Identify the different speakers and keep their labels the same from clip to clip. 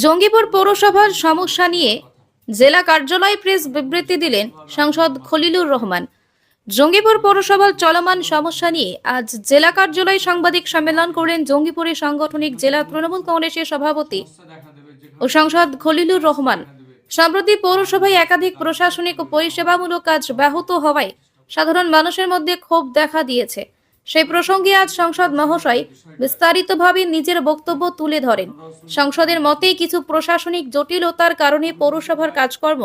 Speaker 1: জঙ্গিপুর পৌরসভার সমস্যা নিয়ে জেলা কার্যালয়ে প্রেস বিবৃতি দিলেন সাংসদ খলিলুর রহমান। জঙ্গিপুর পৌরসভার চলমান সমস্যা নিয়ে আজ জেলা কার্যালয়ে সাংবাদিক সম্মেলন করেন জঙ্গিপুরের সাংগঠনিক জেলা তৃণমূল কংগ্রেসের সভাপতি ও সাংসদ খলিলুর রহমান। সম্প্রতি পৌরসভায় একাধিক প্রশাসনিক ও পরিষেবামূলক কাজ ব্যাহত হওয়ায় সাধারণ মানুষের মধ্যে ক্ষোভ দেখা দিয়েছে। সেই প্রসঙ্গে আজ সংসদ মহাশয় বিস্তারিতভাবে নিজের বক্তব্য তুলে ধরেন। সংসদের মতে কিছু প্রশাসনিক জটিলতার কারণে পৌরসভার কাজকর্ম,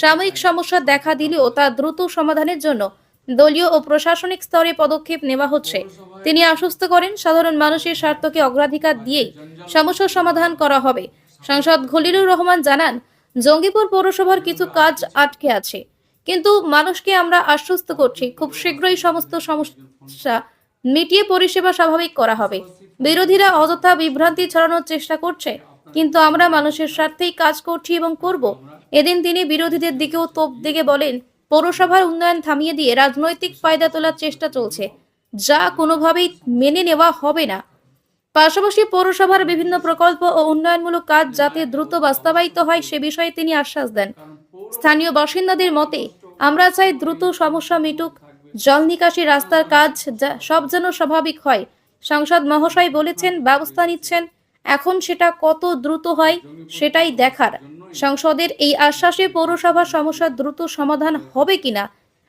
Speaker 1: সাময়িক সমস্যা দেখা দিলেও তা দ্রুত সমাধানের জন্য দলীয় ও প্রশাসনিক স্তরে পদক্ষেপ নেওয়া হচ্ছে। তিনি আশ্বস্ত করেন, সাধারণ মানুষের স্বার্থকে অগ্রাধিকার দিয়েই সমস্যার সমাধান করা হবে। সাংসদ খলিলুর রহমান জানান, জঙ্গিপুর পৌরসভার কিছু কাজ আটকে আছে। কিন্তু মানুষকে আমরা আশ্বস্ত করছি, খুব শীঘ্রই সমস্ত সমস্যা মিটিয়ে পরিষেবা স্বাভাবিক করা হবে। বিরোধীরা অযথা বিভ্রান্তি ছড়ানোর চেষ্টা করছে, কিন্তু আমরা মানুষের স্বার্থেই কাজ করছি এবং করব। এদিন তিনি বিরোধীদের দিকেও তোপ দিকে বলেন, পৌরসভার উন্নয়ন থামিয়ে দিয়ে রাজনৈতিক ফায়দা তোলার চেষ্টা চলছে, যা কোনোভাবেই মেনে নেওয়া হবে না। পাশাপাশি পৌরসভার বিভিন্ন প্রকল্প ও উন্নয়নমূলক কাজ যাতে দ্রুত বাস্তবায়িত হয় সে বিষয়ে তিনি আশ্বাস দেন। স্থানীয় বাসিন্দাদের মতে, আমরা চাই দ্রুত সমস্যা মিটুক, জল নিকাশি রাস্তার কাজ সব যেন স্বাভাবিক হয়। সাংসদ মহাশয় বলেছেন, ব্যবস্থা নিচ্ছেন, এখন সেটা কত দ্রুত হয় সেটাই দেখার। সংসদের এই আশ্বাসে পৌরসভার সমস্যার দ্রুত সমাধান হবে কিনা,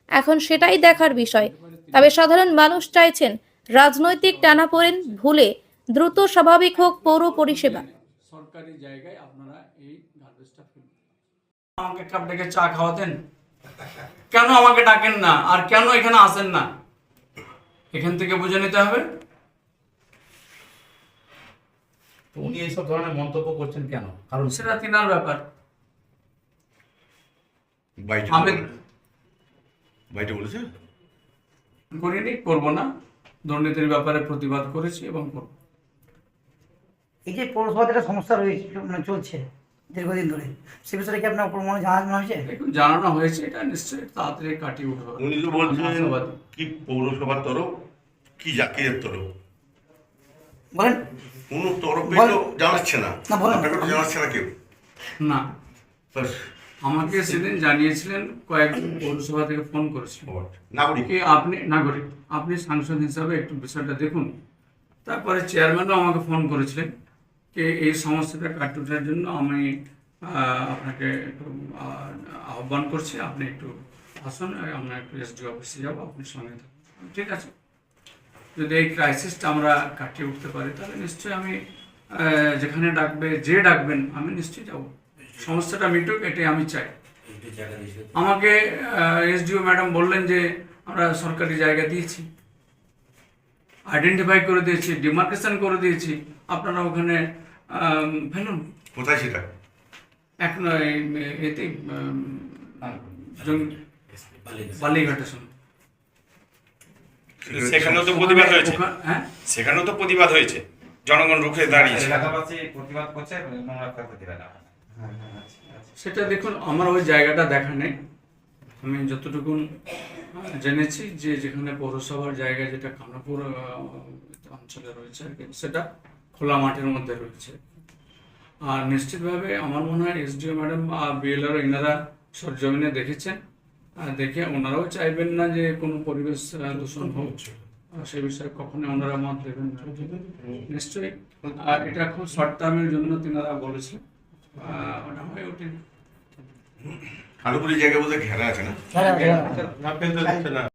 Speaker 1: এখন সেটাই দেখার বিষয়। তবে সাধারণ মানুষ চাইছেন, রাজনৈতিক টানাপোড়েন ভুলে দ্রুত স্বাভাবিক হোক পৌর পরিষেবা।
Speaker 2: সরকারি জায়গায় আপনারা এই আমাকে কাপ ডেকে চা খাওয়াতেন? কেন আমাকে ডাকেন না? আর কেন এখানে আসেন না? এখান থেকে বুঝে নিতে হবে।
Speaker 3: উনি এইসব ধরনের মন্তব্য করছেন কেন? কারণ
Speaker 2: সেটা তিনার ব্যাপার। আমি
Speaker 4: বাইটে বলেছে?
Speaker 2: করিনি করব না। দুর্নীতির ব্যাপারে প্রতিবাদ করেছি এবং করব।
Speaker 5: এই যে পৌরসভাতে একটা সমস্যা রয়েছে মানে চলছে। দীর্ঘদিন ধরে। সে বিষয়ে কি আপনার কোনো মনে জানানো হয়েছে?
Speaker 2: দেখুন জানানো হয়েছে এটা নিশ্চয়ই তাড়াতাড়ি কাটিয়ে উঠবে।
Speaker 4: উনি তো বলছেন কি পৌরসভার তরফ কি জাকিরের তরফ?
Speaker 5: বলেন।
Speaker 4: কোনো তরফে তো জানাচ্ছে না।
Speaker 5: না, বলুন।
Speaker 4: আপনাকে তো জানাচ্ছে না কেউ।
Speaker 2: না।
Speaker 4: ব্যাস,
Speaker 2: আমাকে সেদিন জানিয়েছিলেন কয়েকজন পৌরসভা থেকে ফোন করেছিল।
Speaker 4: নাগরিক।
Speaker 2: আপনি? নাগরিক। আপনি সাংসদ হিসাবে একটু বিষয়টা দেখুন। তারপরে চেয়ারম্যানও আমাকে ফোন করেছিলেন। এই সমস্যাটা কাটিয়ে ওঠার জন্য আমি আপনাকে একটু আহ, আহ্বান করছি। আপনি একটু আসুন আমরা একটু এসডি অফিসে যাব আপনি সঙ্গে থাকুন। ঠিক আছে? যদি এই ক্রাইসিসটা আমরা কাটিয়ে উঠতে পারি তাহলে নিশ্চয়ই আমি যেখানে ডাকবে যে ডাকবেন আমি নিশ্চয়ই যাব। সমস্যাটা মিটুক এটাই আমি চাই। আমাকে এসডিও ম্যাডাম বললেন যে আমরা সরকারি জায়গা দিয়েছি। আইডেন্টিফাই করে দিয়েছি ডিমার্কেশন করে দিয়েছি। আপনারা ওখানে ফেলুন
Speaker 4: কোথায় সেটা?
Speaker 2: এক নয় এ- এতে
Speaker 6: সেখানেও তো প্রতিবাদ হয়েছে।
Speaker 2: হ্যাঁ?
Speaker 6: সেখানেও তো প্রতিবাদ হয়েছে। জনগণ রুখে দাঁড়িয়েছে।
Speaker 7: প্রতিবাদ করছে
Speaker 2: সেটা দেখুন আমার ওই জায়গাটা দেখা নেই। আমি যতটুকু জেনেছি যে যেখানে পৌরসভার জায়গা যেটা কামরাপুর অঞ্চলে রয়েছে আর কি সেটা খোলা মাঠের মধ্যে রয়েছে। আর নিশ্চিতভাবে আমার মনে হয় এসডিও ম্যাডাম আর বিএলআর এনারা সরজমিনে দেখেছেন। আর দেখে ওনারাও চাইবেন না যে কোনো পরিবেশ দূষণ হোক। সে বিষয়ে কখনো ওনারা মত দেবেন না। নিশ্চয়ই। আর এটা খুব শর্ট টার্মের জন্য তিনারা বলেছেন। আহ, ওটা হয়ে ওঠেনি
Speaker 4: কালুপুরি জায়গা বলতে ঘেরা আছে না। না।